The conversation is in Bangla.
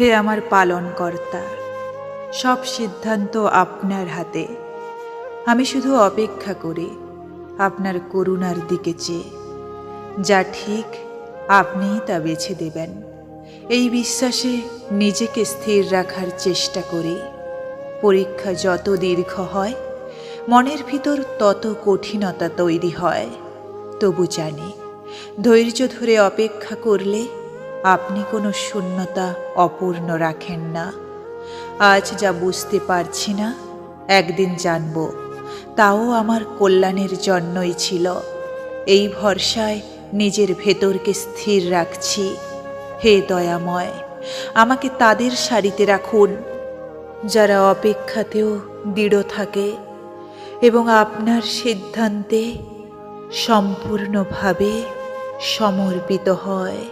হে আমার পালনকর্তা, সব সিদ্ধান্ত আপনার হাতে। আমি শুধু অপেক্ষা করি আপনার করুণার দিকে চেয়ে। যা ঠিক, আপনিই তা বেছে দেবেন। এই বিশ্বাসে নিজেকে স্থির রাখার চেষ্টা করি। পরীক্ষা যত দীর্ঘ হয়, মনের ভিতর তত কঠিনতা তৈরি হয়। তবু জানি, ধৈর্য ধরে অপেক্ষা করলে আপনি কোনো শূন্যতা অপূর্ণ রাখেন না। আজ যা বুঝতে পারছি না, একদিন জানব। তাও আমার কল্যাণের জন্যই ছিল। এই ভরসায় নিজের ভেতরকে স্থির রাখছি। হে দয়াময়, আমাকে তাদের সারিতে রাখুন। যারা অপেক্ষাতেও দৃঢ় থাকে এবং আপনার সিদ্ধান্তে সম্পূর্ণভাবে সমর্পিত হয়।